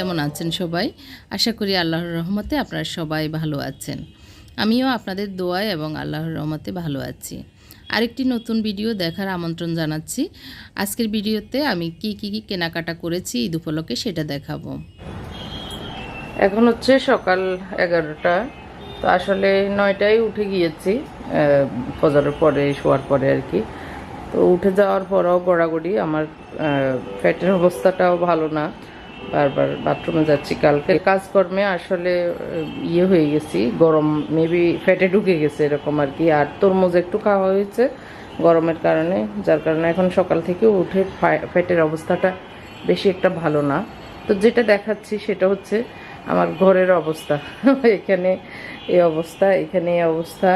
কেমন আছেন সবাই? আশা করি আল্লাহর রহমতে আপনারা সবাই ভালো আছেন। আমিও আপনাদের দোয়ায় এবং আল্লাহর রহমতে ভালো আছি। আরেকটি নতুন ভিডিও দেখার আমন্ত্রণ জানাচ্ছি। আজকের ভিডিওতে আমি কি কি কি কেনাকাটা করেছি, ঈদ উপলক্ষে সেটা দেখাবো। এখন হচ্ছে সকাল এগারোটা। তো আসলে নয়টায় উঠে গিয়েছি ফজরের পরে, শোয়ার পরে আর কি। তো উঠে যাওয়ার পরেও গড়াগড়ি, আমার ফ্যাটের অবস্থাটাও ভালো না। বারবার বাথরুমে যাচ্ছি। কালকে কাজকর্মে আসলে ইয়ে হয়ে গেছি, গরম মেবি ফ্যাটে ঢুকে গেছে এরকম আর কি। আর তরমুজ একটু খাওয়া হয়েছে গরমের কারণে, যার কারণে এখন সকাল থেকে উঠে ফ্যাটের অবস্থাটা বেশি একটা ভালো না। তো যেটা দেখাচ্ছি সেটা হচ্ছে আমার ঘরের অবস্থা। এখানে এই অবস্থা, এখানে এই অবস্থা।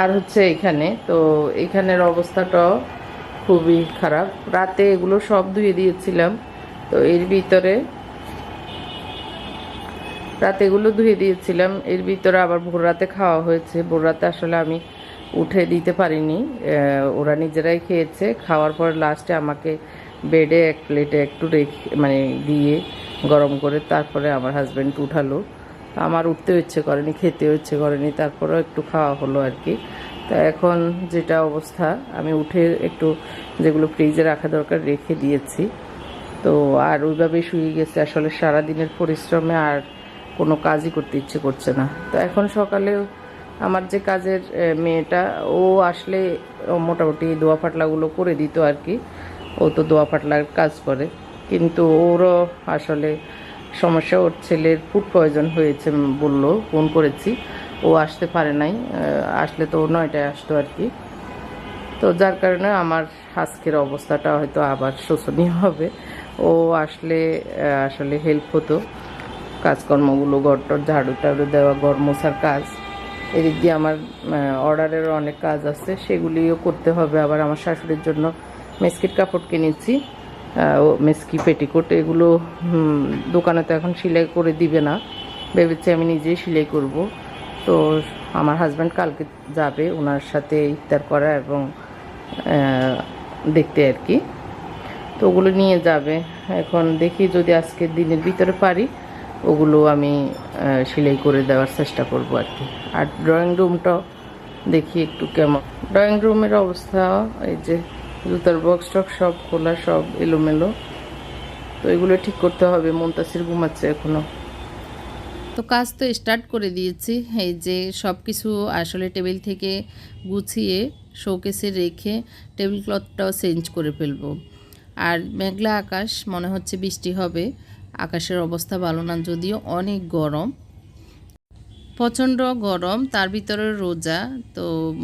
আর হচ্ছে এখানে, তো এখানের অবস্থাটাও খুবই খারাপ। রাতে এগুলো সব ধুয়ে দিয়েছিলাম। তো এর ভিতরে রাতে এগুলো ধুয়ে দিয়েছিলাম। এর ভিতরে আবার ভোর রাতে খাওয়া হয়েছে। ভোর রাতে আসলে আমি উঠে দিতে পারিনি। ওরা নিজেরাই খেয়েছে। খাওয়ার পর লাস্টে আমাকে বেডে এক প্লেটে একটু রেখে মানে দিয়ে গরম করে তারপরে আমার হাজব্যান্ড উঠালো। আমার উঠতেও ইচ্ছে করেনি, খেতেও ইচ্ছে করেনি। তারপরেও একটু খাওয়া হলো আর কি তা এখন যেটা অবস্থা, আমি উঠে একটু যেগুলো ফ্রিজে রাখা দরকার রেখে দিয়েছি। তো আর ওইভাবেই শুয়ে গেছে। আসলে সারা দিনের পরিশ্রমে আর কোনো কাজই করতে ইচ্ছে করছে না। তো এখন সকালে আমার যে কাজের মেয়েটা, ও আসলে মোটামুটি দোয়া পাটলাগুলো করে দিত আর কি। ও তো দোয়া পাটলার কাজ করে। কিন্তু ওরও আসলে সমস্যা, ওর ছেলের ফুড পয়জন হয়েছে বলল, ফোন করেছি। ও আসতে পারে নাই আসলে তো নয়টায় আসতো আর কি। তো যার কারণে আমার আজকের অবস্থাটা হয়তো আবার শোচনীয় হবে। ও আসলে আসলে হেল্প হতো। কাজকর্মগুলো ঘরটর ঝাড়ু টাড়ু দেওয়া, ঘর মোছার কাজ। এদিক দিয়ে আমার অর্ডারেরও অনেক কাজ আছে, সেগুলিও করতে হবে। আবার আমার শাশুড়ির জন্য মেসকিট কাপড় কিনেছি। ও মেসকি, পেটিকোট, এগুলো দোকানে তো এখন সেলাই করে দিবে না। ভেবেছি আমি নিজেই সেলাই করব। তো আমার হাজব্যান্ড কালকে যাবে ওনার সাথে ইফতার করা এবং দেখতে আর কি। তো ওগুলো নিয়ে যাবে। এখন দেখি যদি আজকের দিনের ভিতরে পারি, ওগুলো আমি সেলাই করে দেওয়ার চেষ্টা করব আর কি। আর ড্রয়িং রুমটাও দেখি একটু কেমন। ড্রয়িং রুমের অবস্থা, এই যে জুতার বক্স টক সব খোলা, সব এলোমেলো। তো এগুলো ঠিক করতে হবে, মন্তাসির ঘুমাচ্ছে এখনও তো কাজ তো স্টার্ট করে দিয়েছি। এই যে সব কিছু আসলে টেবিল থেকে গুছিয়ে শোকেসে রেখে টেবিল ক্লথটাও চেঞ্জ করে ফেলব। আর মেঘলা আকাশ, মনে হচ্ছে বৃষ্টি হবে। আকাশের অবস্থা ভালো না, যদিও অনেক গরম। প্রচণ্ড গরম, তার ভিতরে রোজা। তো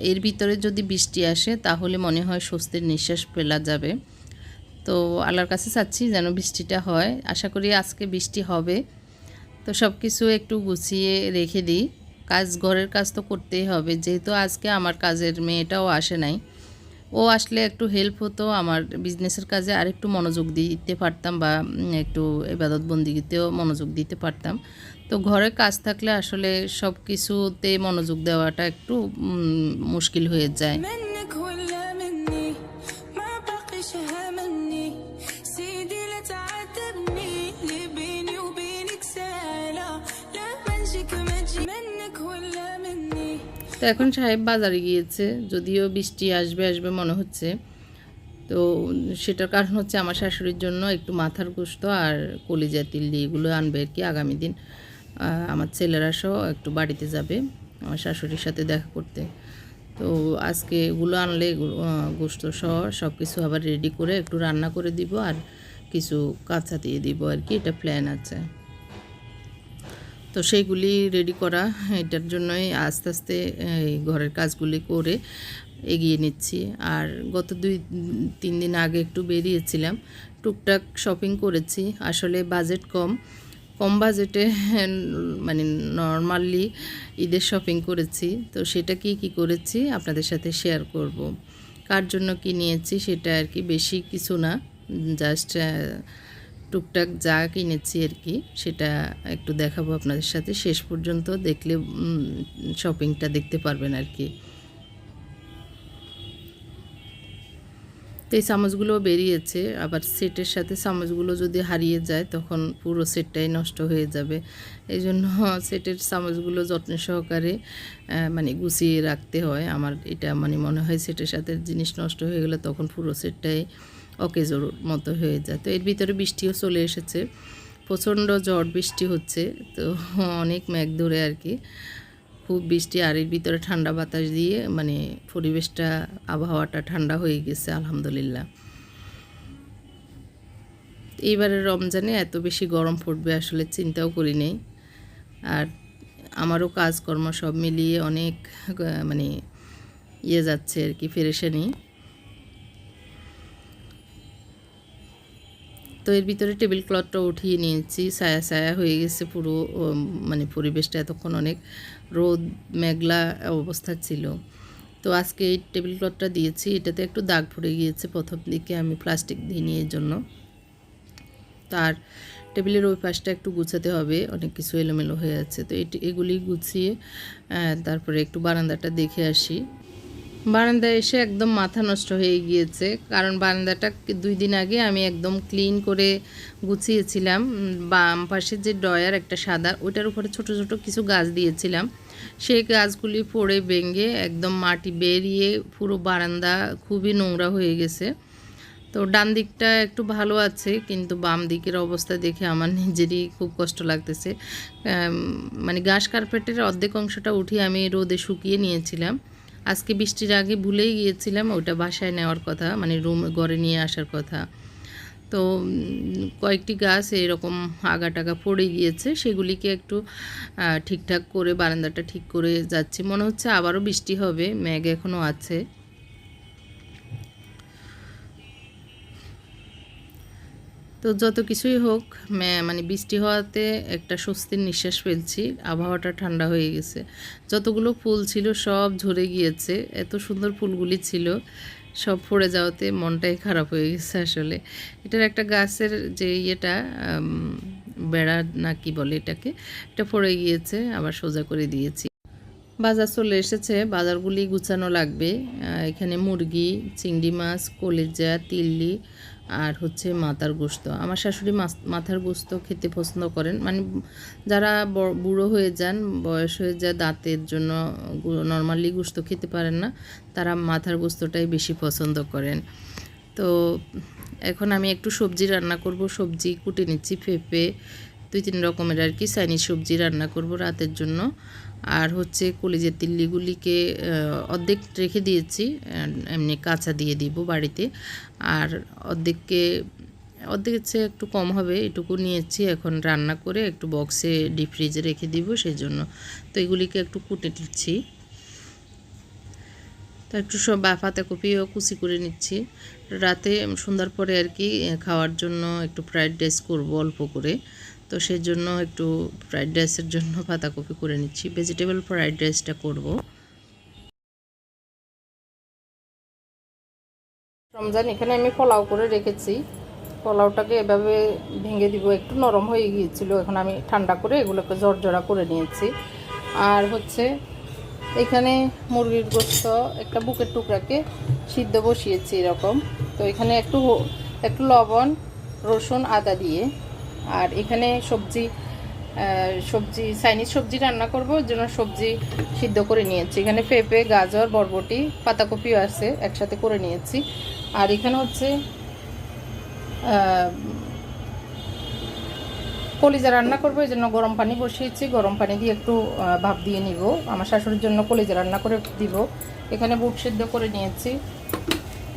এর ভিতরে যদি বৃষ্টি আসে, তাহলে মনে হয় স্বস্তির নিঃশ্বাস ফেলা যাবে। তো, আল্লাহর কাছে চাচ্ছি যেন বৃষ্টিটা হয়। আশা করি আজকে বৃষ্টি হবে। তো সব কিছু একটু গুছিয়ে রেখে দিই। কাজ, ঘরের কাজ তো করতেই হবে। যেহেতু আজকে আমার কাজের মেয়েটাও আসে নাই। ও আসলে একটু হেল্প হতো আমার বিজনেসের কাজে, আর একটু মনোযোগ দিতে পারতাম বা একটু এবাদত বন্দিগিতেও মনোযোগ দিতে পারতাম। তো ঘরে কাজ থাকলে আসলে সব কিছুতে মনোযোগ দেওয়াটা একটু মুশকিল হয়ে যায়। তো এখন সাহেব বাজারে গিয়েছে, যদিও বৃষ্টি আসবে আসবে মনে হচ্ছে। তো সেটার কারণ হচ্ছে আমার শাশুড়ির জন্য একটু মাথার গোস্ত আর কলিজা তিল্লি এগুলো আনবে আর কি আগামী দিন। আমার ছেলেরা সহ একটু বাড়িতে যাবে, আমার শাশুড়ির সাথে দেখা করতে। তো আজকে এগুলো আনলে গোস্ত সহ সব কিছু আবার রেডি করে একটু রান্না করে দিব আর কিছু কাঁচা দিয়ে দিব আর কি, এটা প্ল্যান আছে। তো সেইগুলি রেডি করা, এটার জন্যই আস্তে আস্তে ঘরের কাজগুলি করে এগিয়ে নিচ্ছি। আর গত দুই, তিন দিন আগে একটু বেরিয়েছিলাম, টুকটাক শপিং করেছি। আসলে বাজেট কম কম বাজেটে মানে নর্মালি ঈদের শপিং করেছি। তো সেটা কি কি করেছি আপনাদের সাথে শেয়ার করব। কার জন্য কি নিয়েছি সেটা আর কি বেশি কিছু না জাস্ট টুকটাক যা কিনেছি আর কি, সেটা একটু দেখাবো আপনাদের সাথে। শেষ পর্যন্ত দেখলে শপিংটা দেখতে পারবেন আর কি। তো এই চামচগুলো বেরিয়েছে, আবার সেটের সাথে চামচগুলো যদি হারিয়ে যায়, তখন পুরো সেটটাই নষ্ট হয়ে যাবে। এই জন্য সেটের চামচগুলো যত্ন সহকারে মানে গুছিয়ে রাখতে হয়। আমার এটা মানে মনে হয় সেটের সাথে জিনিস নষ্ট হয়ে গেলে তখন পুরো সেটটাই অকেজোর মতো হয়ে যায়। তো এর ভিতরে বৃষ্টিও চলে এসেছে। প্রচণ্ড ঝড় বৃষ্টি হচ্ছে, তো অনেক মেঘ ধরে আর কি। খুব বৃষ্টি, আর এর ভিতরে ঠান্ডা বাতাস দিয়ে মানে পরিবেশটা, আবহাওয়াটা ঠান্ডা হয়ে গেছে, আলহামদুলিল্লাহ। এইবারে রমজানে এত বেশি গরম পড়বে আসলে চিন্তাও করি নেই। আর আমারও কাজকর্ম সব মিলিয়ে অনেক মানে ইয়ে যাচ্ছে আর কি, ফেরেশানি। তো এর ভিতরে টেবিল ক্লথটা উঠিয়ে নিয়েছি, ছায়া ছায়া হয়ে গেছে পুরো মানে পরিবেশটা এতক্ষণ অনেক রোদ, মেঘলা অবস্থা ছিল। তো আজকে এই টেবিল ক্লথটা দিয়েছি, এটাতে একটু দাগ পড়ে গিয়েছে প্রথম দিকে, আমি প্লাস্টিক দিইনি এর জন্য তার টেবিলের ওই পাশটা একটু গুছাতে হবে, অনেক কিছু এলোমেলো হয়ে আছে। তো এটি, এগুলি গুছিয়ে তারপরে একটু বারান্দাটা দেখে আসি। বারান্দায় এসে একদম মাথা নষ্ট হয়ে গিয়েছে। কারণ বারান্দাটা দুই দিন আগে আমি একদম ক্লিন করে গুছিয়েছিলাম। বাম পাশে যে ডয়ার একটা সাদা, ওইটার উপরে ছোট ছোট কিছু গাছ দিয়েছিলাম। সেই গাছগুলি পড়ে ভেঙে একদম মাটি বেরিয়ে পুরো বারান্দা খুবই নোংরা হয়ে গেছে। তো ডান দিকটা একটু ভালো আছে, কিন্তু বাম দিকের অবস্থা দেখে আমার নিজেরই খুব কষ্ট লাগতেছে। মানে ঘাস কার্পেটের অর্ধেক অংশটা উঠিয়ে আমি রোদে শুকিয়ে নিয়েছিলাম। আজকে বৃষ্টির আগে ভুলেই গিয়েছিলাম ওটা বাসায় নেওয়ার কথা মানে রুম, ঘরে নিয়ে আসার কথা। তো কয়েকটি গাছ এরকম আগা টাগা পড়ে গিয়েছে, সেগুলিকে একটু ঠিকঠাক করে বারান্দাটা ঠিক করে যাচ্ছি। মনে হচ্ছে আবারও বৃষ্টি হবে, মেঘ এখনও আছে। তো যত কিছুই হোক মানে বৃষ্টি হওয়াতে একটা স্বস্তির নিঃশ্বাস ফেলছি, আবহাওয়াটা ঠান্ডা হয়ে গেছে। যতগুলো ফুল ছিল সব ঝরে গিয়েছে, এত সুন্দর ফুলগুলি ছিল, সব পড়ে যাওয়াতে মনটাই খারাপ হয়ে গেছে আসলে। এটার একটা গাছের যে ইয়েটা বেড়া না কি বলে এটাকে, এটা পড়ে গিয়েছে, আবার সোজা করে দিয়েছি। বাজার চলে এসেছে, বাজারগুলি গুছানো লাগবে এখানে মুরগি, চিংড়ি মাছ, কলেজা, তিল্লি আর হচ্ছে মাথার গোস্ত। আমার শাশুড়ি মাথার গোস্ত খেতে পছন্দ করেন। মানে যারা বুড়ো হয়ে যান, বয়স হয়ে যায়, দাঁতের জন্য নর্মালি গোস্ত খেতে পারেন না, তারা মাথার গোস্তটাই বেশি পছন্দ করেন। তো এখন আমি একটু সবজি রান্না করব। সবজি কুটে নিচ্ছি পেঁপে দুই তিন রকমের আর কি চাইনিজ সবজি রান্না করব রাতের জন্য। আর হচ্ছে কলিজের তিল্লিগুলিকে অর্ধেক রেখে দিয়েছি এমনি কাঁচা দিয়ে দিব বাড়িতে। আর অর্ধেককে অর্ধেকের চেয়ে একটু কম হবে, এটুকু নিয়েছি। এখন রান্না করে একটু বক্সে, ডিপ ফ্রিজে রেখে দিব সেই জন্য তো এগুলিকে একটু কুটে দিচ্ছি তো একটু সব বা পাতাকপিও কুচি করে নিচ্ছি। রাতে সন্ধ্যার পরে আর কি খাওয়ার জন্য একটু ফ্রাইড রাইস করব অল্প করে। তো সেই জন্য একটু ফ্রাইড রাইসের জন্য পাতাকপি করে নিচ্ছি। ভেজিটেবল ফ্রাইড রাইসটা করব। রমজান, এখানে আমি পোলাও করে রেখেছি। পোলাওটাকে এভাবে ভেঙে দিব, একটু নরম হয়ে গিয়েছিল। এখন আমি ঠান্ডা করে এগুলোকে জর্জরা করে নিয়েছি। আর হচ্ছে এখানে মুরগির গোস্ত একটা বুকের টুকরাকে সিদ্ধ বসিয়েছি এরকম। তো এখানে একটু একটু লবণ, রসুন, আদা দিয়ে আর এখানে সবজি সবজি, চাইনিজ সবজি রান্না করব, ওর জন্য সবজি সিদ্ধ করে নিয়েছি। এখানে পেঁপে, গাজর, বরবটি, পাতাকপিও আছে, একসাথে করে নিয়েছি। আর এখানে হচ্ছে কলিজা রান্না করব, এই জন্য গরম পানি বসিয়েছি। গরম পানি দিয়ে একটু ভাপ দিয়ে নিব। আমার শাশুড়ির জন্য কলিজা রান্না করে দিব। এখানে বুট সিদ্ধ করে নিয়েছি।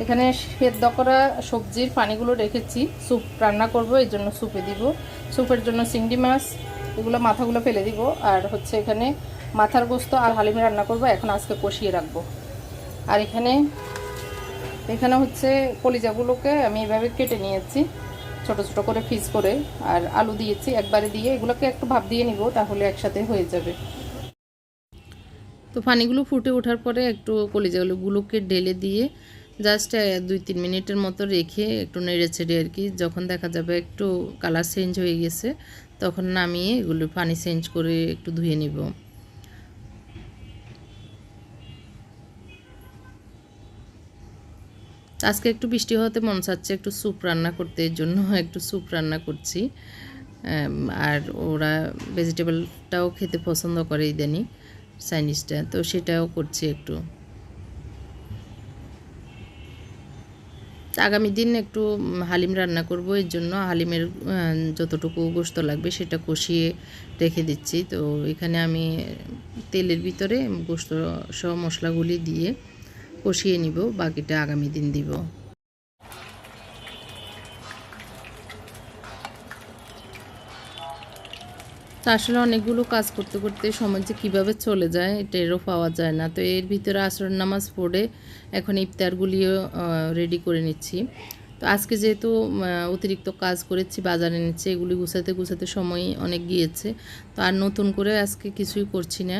এখানে সেদ্ধ করা সবজির পানিগুলো রেখেছি, স্যুপ রান্না করব, এই জন্য স্যুপে দিব। স্যুপের জন্য চিংড়ি মাছ, এগুলো মাথাগুলো ফেলে দিব। আর হচ্ছে এখানে মাথার গোস্ত আর হালিমি রান্না করব, এখন আজকে কষিয়ে রাখব। আর এখানে এখানে হচ্ছে কলিজাগুলোকে আমি এভাবে কেটে নিয়েছি, ছোট ছোট করে পিস করে। আর আলু দিয়েছি, একবারে দিয়ে এগুলোকে একটু ভাপ দিয়ে নিব, তাহলে একসাথে হয়ে যাবে। তো পানিগুলো ফুটে ওঠার পরে একটু কলিজাগুলোগুলোকে ঢেলে দিয়ে জাস্ট দুই, তিন মিনিটের মতো রেখে একটু নেড়ে ছেড়ে আর কি, যখন দেখা যাবে একটু কালার চেঞ্জ হয়ে গেছে, তখন নামিয়ে এগুলো পানি চেঞ্জ করে একটু ধুয়ে নিব। আজকে একটু বৃষ্টি হতে মন চাচ্ছে, একটু স্যুপ রান্না করতে, এর জন্য একটু স্যুপ রান্না করছি। আর ওরা ভেজিটেবলটাও খেতে পছন্দ করে ইদানি চাইনিজটা তো সেটাও করছি একটু। আগামী দিন একটু হালিম রান্না করব, এর জন্য হালিমের যতটুকু গোস্ত লাগবে সেটা কষিয়ে রেখে দিচ্ছি। তো এখানে আমি তেলের ভিতরে গোস্ত সহ মশলাগুলি দিয়ে কষিয়ে নিব, বাকিটা আগামী দিন দিব। তা আসলে অনেকগুলো কাজ করতে করতে সময় যে কীভাবে চলে যায় টেরও পাওয়া যায় না। তো এর ভিতরে আসর নামাজ পড়ে এখন ইফতারগুলিও রেডি করে নিচ্ছি। তো আজকে যেহেতু অতিরিক্ত কাজ করেছি, বাজারে নিচ্ছে এগুলি গুছাতে গুছাতে সময় অনেক গিয়েছে। তো আর নতুন করে আজকে কিছুই করছি না।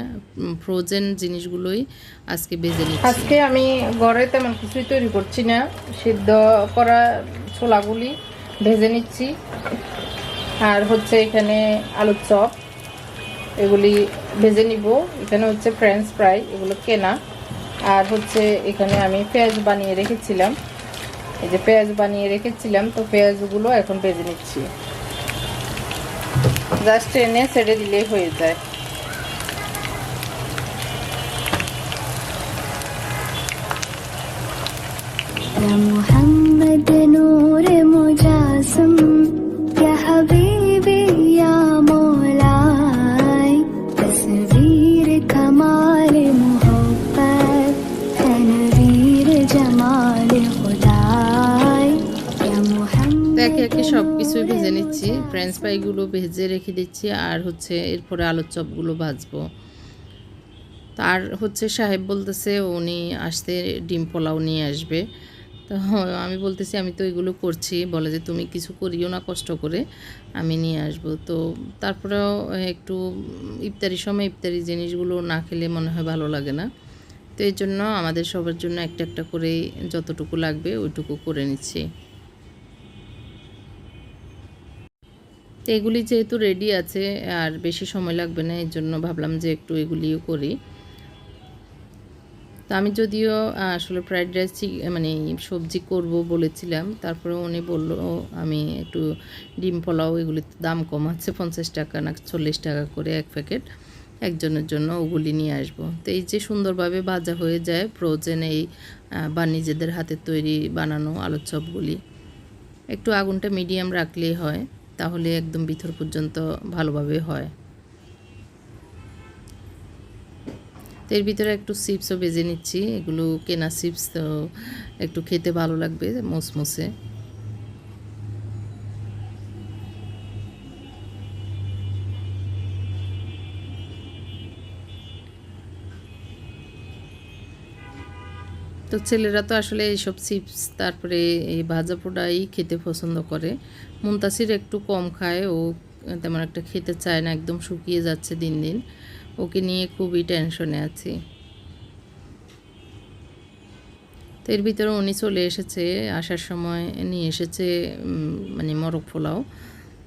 ফ্রোজেন জিনিসগুলোই আজকে বেজে নিচ্ছি। আজকে আমি ঘরে তেমন কিছুই তৈরি করছি না। সিদ্ধ করা ছোলাগুলি ভেজে নিচ্ছি। আর হচ্ছে এখানে আলুর চপ এগুলি ভেজে নিব এখানে হচ্ছে ফ্রেঞ্চ ফ্রাই এগুলো কেনা আর হচ্ছে এখানে আমি পেঁয়াজ বানিয়ে রেখেছিলাম এই যে পেঁয়াজ বানিয়ে রেখেছিলাম তো পেঁয়াজগুলো এখন ভেজে নিচ্ছি জাস্ট এনে ছেড়ে দিলেই হয়ে যায় يا محمد نور مجاسم কিছুই ভেজে নিচ্ছি। ফ্রেঞ্চ ফ্রাইগুলো ভেজে রেখে দিচ্ছি আর হচ্ছে এরপরে আলুর চপগুলো ভাজবো। তার হচ্ছে সাহেব বলতেছে, উনি আসতে ডিম পোলাও নিয়ে আসবে। তো আমি বলতেছি, আমি তো এগুলো করছি। বলে যে, তুমি কিছু করিও না, কষ্ট করে আমি নিয়ে আসব। তো তারপরেও একটু ইফতারির সময়, ইফতারি জিনিসগুলো না খেলে মনে হয় ভালো লাগে না। তো এই জন্য আমাদের সবার জন্য একটা একটা করে যতটুকু লাগবে ওইটুকু করে নিচ্ছি। তো এগুলি যেহেতু রেডি আছে, আর বেশি সময় লাগবে না, এর জন্য ভাবলাম যে একটু এগুলিও করি। তো আমি যদিও আসলে ফ্রাইড রাইস মানে সবজি করব বলেছিলাম তারপরে উনি বলল আমি একটু ডিম পোলাও, এগুলির দাম কম আছে, পঞ্চাশ টাকা না চল্লিশ টাকা করে এক প্যাকেট, একজনের জন্য ওগুলি নিয়ে আসব। তো এই যে সুন্দরভাবে ভাজা হয়ে যায় ফ্রোজেন এই বা নিজেদের হাতের তৈরি বানানো আলুর একটু আগুনটা মিডিয়াম রাখলেই হয়। তাহলে একদম ভিতর পর্যন্ত ভালোভাবে হয়। তো এর ভিতরে একটু চিপসও বেজে নিচ্ছি। এগুলো কেনা চিপস তো একটু খেতে ভালো লাগবে মুসমুসে। তো ছেলেরা তো আসলে এইসব চিপস, তারপরে এই ভাজা পোড়াই খেতে পছন্দ করে। মুনতাসির একটু কম খায়, ও তেমন একটা খেতে চায় না, একদম শুকিয়ে যাচ্ছে দিন দিন। ওকে নিয়ে খুবই টেনশনে আছি। তো এর ভিতরে উনি চলে এসেছে, আসার সময় নিয়ে এসেছে মানে মরক পোলাও।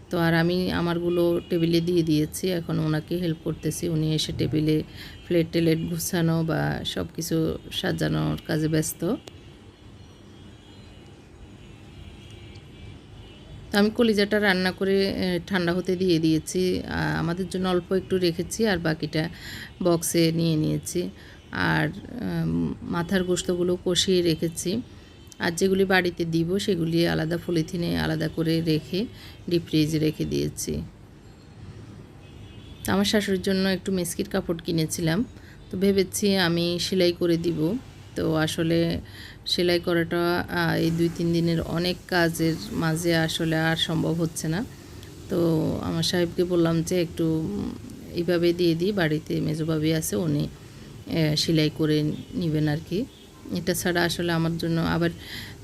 তো আর আমি আমারগুলো টেবিলে দিয়ে দিয়েছি, এখন ওনাকে হেল্প করতেছি। উনি এসে টেবিলে প্লেট টেলেট গুছানো বা সব কিছু সাজানোর কাজে ব্যস্ত। তো আমি কলিজাটা রান্না করে ঠান্ডা হতে দিয়ে দিয়েছি। আমাদের জন্য অল্প একটু রেখেছি আর বাকিটা বক্সে নিয়ে নিয়েছি। আর মাথার গোস্তগুলো কষিয়ে রেখেছি। আর যেগুলি বাড়িতে দিব, সেগুলি আলাদা পলিথিনে আলাদা করে রেখে ডিপ ফ্রিজে রেখে দিয়েছি। আমার শাশুড়ির জন্য একটু মেস্কির কাপড় কিনেছিলাম। তো ভেবেছি আমি সেলাই করে দিব। তো আসলে সেলাই করাটা এই দুই তিন দিনের অনেক কাজের মাঝে আসলে আর সম্ভব হচ্ছে না। তো আমার সাহেবকে বললাম যে একটু এইভাবে দিয়ে দিই, বাড়িতে মেজোভাবি আছে, উনি সেলাই করে নেবেন আর কি। এটা ছাড়া আসলে আমার জন্য আবার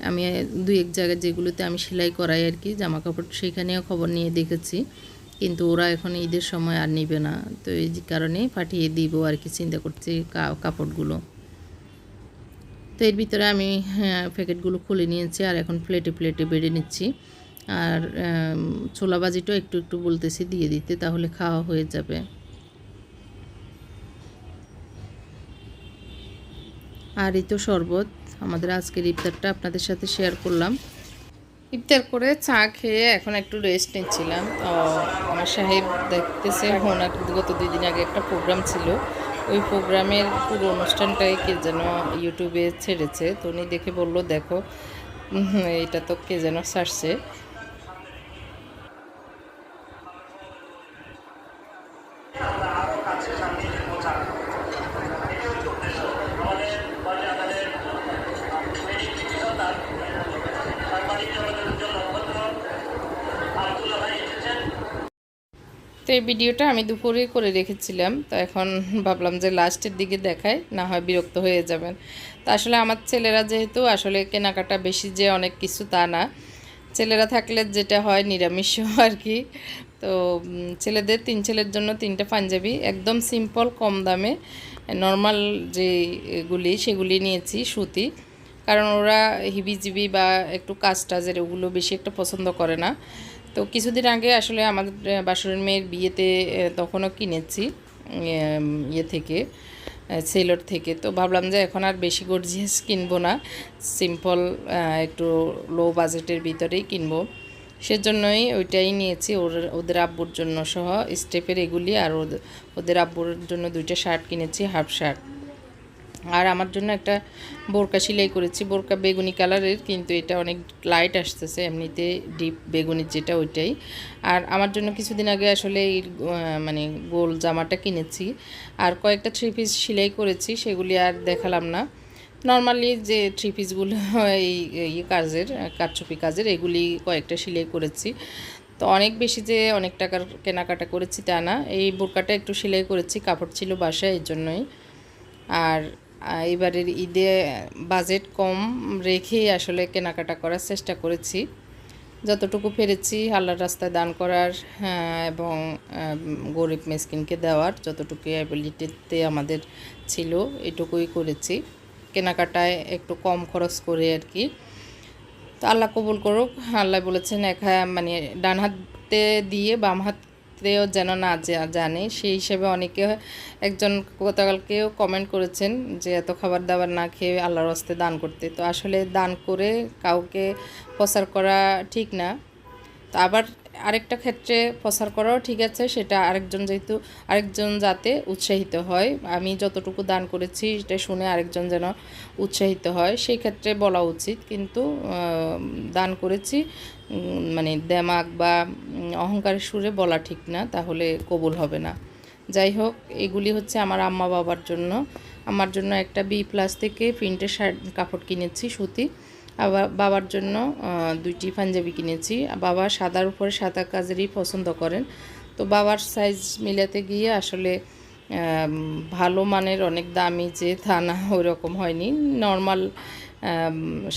আমি দুই এক জায়গায় যেগুলোতে আমি সেলাই করাই আর কি জামা কাপড় সেখানেও খবর নিয়ে দেখেছি। কিন্তু ওরা এখন ঈদের সময় আর নিবে না। তো এই কারণে পাঠিয়ে দিব আর কি চিন্তা করছি কাপড়গুলো। তো এর ভিতরে আমি হ্যাঁ, প্যাকেটগুলো খুলে নিয়েছি আর এখন প্লেটে প্লেটে বেড়ে নিচ্ছি। আর আম, ছোলা বাজিটাও একটু একটু বলতেছি দিয়ে দিতে তাহলে খাওয়া হয়ে যাবে। আর এই তো শরবত, আমাদের আজকের ইফতারটা আপনাদের সাথে শেয়ার করলাম। ইফতার করে চা খেয়ে এখন একটু রেস্ট নিচ্ছিলাম। আমার সাহেব দেখতেছে, হোনার গত দুই দিন আগে একটা প্রোগ্রাম ছিল। ওই প্রোগ্রামের পুরো অনুষ্ঠানটাই কে যেন ইউটিউবে ছেড়েছে। তো উনি দেখে বলল, দেখো এটা তো কে যেন ছাড়ছে। তো এই ভিডিওটা আমি দুপুরে করে রেখেছিলাম, তো এখন ভাবলাম যে লাস্টের দিকে দেখায়, না হয় বিরক্ত হয়ে যাবেন। তো আসলে আমার ছেলেরা যেহেতু, আসলে কেনাকাটা বেশি যে অনেক কিছু তা না। ছেলেরা থাকলে যেটা হয় নিরামিষ আর কি। তো ছেলেদের, তিন ছেলের জন্য তিনটা পাঞ্জাবি, একদম সিম্পল কম দামে নর্মাল যেগুলি, সেগুলি নিয়েছি, সুতি। কারণ ওরা হিবিজিবি বা একটু কাজ টাজের ওগুলো বেশি একটা পছন্দ করে না। তো কিছুদিন আগে আসলে আমাদের বাসুরের মেয়ের বিয়েতে তখনও কিনেছি ইয়ে থেকে সেলর থেকে। তো ভাবলাম যে এখন আর বেশি গর্জিয়াস কিনবো না সিম্পল একটু লো বাজেটের ভিতরেই কিনবো। সেজন্যই ওইটাই নিয়েছি, ওর, ওদের আব্বুর জন্য সহ স্টেপের এগুলি, আর ওদের আব্বুর জন্য দুইটা শার্ট কিনেছি হাফ শার্ট আর আমার জন্য একটা বোরকা সেলাই করেছি। বোরকা বেগুনি কালারের, কিন্তু এটা অনেক লাইট আসতেছে, এমনিতে ডিপ বেগুনির যেটা ওইটাই। আর আমার জন্য কিছুদিন আগে আসলে এই মানে গোল জামাটা কিনেছি। আর কয়েকটা থ্রি পিস সেলাই করেছি, সেগুলি আর দেখালাম না। নর্মালি যে থ্রি পিসগুলো এই এই কাজের, কারচুপি কাজের, এগুলি কয়েকটা সেলাই করেছি। তো অনেক বেশি যে অনেক টাকার কেনাকাটা করেছি তা না। এই বোরকাটা একটু সেলাই করেছি, কাপড় ছিল বাসায়, এই জন্যই। আর এবারের ঈদে বাজেট কম রেখেই আসলে কেনাকাটা করার চেষ্টা করেছি। যতটুকু পেরেছি আল্লাহর রাস্তায় দান করার হ্যাঁ, এবং গরিব মেসকিনকে দেওয়ার যতটুকু অ্যাবিলিটিতে আমাদের ছিল এটুকুই করেছি। কেনাকাটায় একটু কম খরচ করে আর কি। তো আল্লাহ কবুল করুক। আল্লাহ বলেছেন এক মানে ডান হাতে দিয়ে বাম হাতেও যেন না জানে, সেই হিসেবে অনেকে একজন গতকালকেও কমেন্ট করেছেন যে এত খাবার দাবার না খেয়ে আল্লাহর হস্তে দান করতে। তো আসলে দান করে কাউকে প্রচার করা ঠিক না। তো আবার আরেকটা ক্ষেত্রে প্রচার করাও ঠিক আছে, সেটা আরেকজন যেহেতু আরেকজন যাতে উৎসাহিত হয়, আমি যতটুকু দান করেছি সেটা শুনে আরেকজন যেন উৎসাহিত হয়, সেই ক্ষেত্রে বলা উচিত। কিন্তু দান করেছি মানে দেমাক বা অহংকারের সুরে বলা ঠিক না, তাহলে কবুল হবে না। যাই হোক, এগুলি হচ্ছে আমার আম্মা বাবার জন্য। আমার জন্য একটা বি প্লাস থেকে প্রিন্টের শার্ট কাপড় কিনেছি, সুতি। আবার বাবার জন্য দুইটি পাঞ্জাবি কিনেছি। বাবা সাদার উপরে সাদা কাজেরই পছন্দ করেন। তো বাবার সাইজ মিলাতে গিয়ে আসলে ভালো মানের অনেক দামি যে তা না রকম হয়নি। নর্মাল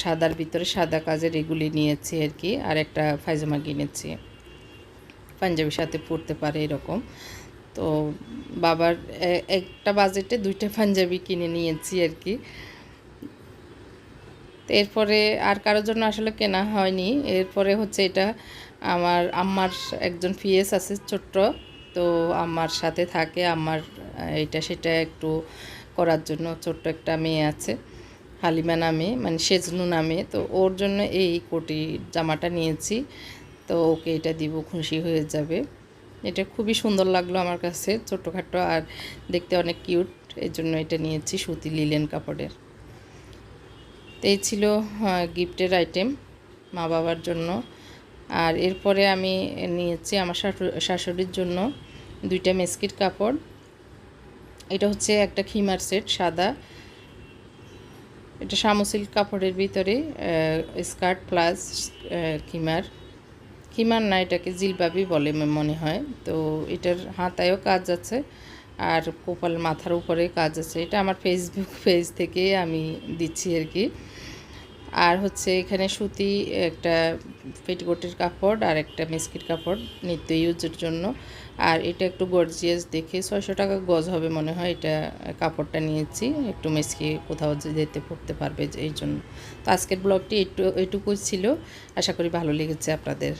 সাদার ভিতরে সাদা কাজের এগুলি নিয়েছি আর কি, আর একটা পায়জামা কিনেছি। পাঞ্জাবির সাথে পরতে পারে এরকম। তো বাবার একটা বাজেটে দুইটা পাঞ্জাবি কিনে নিয়েছি আর কি। তো এরপরে আর কারোর জন্য আসলে কেনা হয়নি। এরপরে হচ্ছে এটা আমার আম্মার একজন পিএস আছে ছোট্ট, তো আমার সাথে থাকে। আমার এটা সেটা একটু করার জন্য ছোট্ট একটা মেয়ে আছে, হালিমা নামে মানে সেজনু নামে। তো ওর জন্য এই কোটি জামাটা নিয়েছি, তো ওকে এটা দিব, খুশি হয়ে যাবে। এটা খুবই সুন্দর লাগল আমার কাছে ছোটোখাটো আর দেখতে অনেক কিউট। এই জন্য এটা নিয়েছি সুতি লিলেন কাপড়ের। তো এই ছিল গিফটের আইটেম মা বাবার জন্য। আর এরপরে আমি নিয়েছি আমার শাশু- শাশুড়ির জন্য দুইটা মেস্কিট কাপড়। এটা হচ্ছে একটা খিমার সেট, সাদা। এটা সামুসিল কাপড়ের ভিতরে স্কার্ট প্লাস খিমার। খিমার না, এটাকে জিলবাবি বলে মনে হয়। তো এটার হাতায়ও কাজ আছে আর কপাল মাথার উপরে কাজ আছে। এটা আমার ফেসবুক পেজ থেকে আমি দিচ্ছি আর কি। আর হচ্ছে এখানে সুতি, একটা পেটিকোটের কাপড় আর একটা মেস্কির কাপড় নিত্য ইউজের জন্য। আর এটা একটু গর্জিয়াস দেখে ছয়শো টাকা গজ হবে মনে হয় এটা কাপড়টা নিয়েছি। একটু মেসকি কোথাও যেতে পড়তে পারবে এই জন্য। তো আজকের ব্লগটি একটু, এটুকুই ছিল। আশা করি ভালো লেগেছে আপনাদের।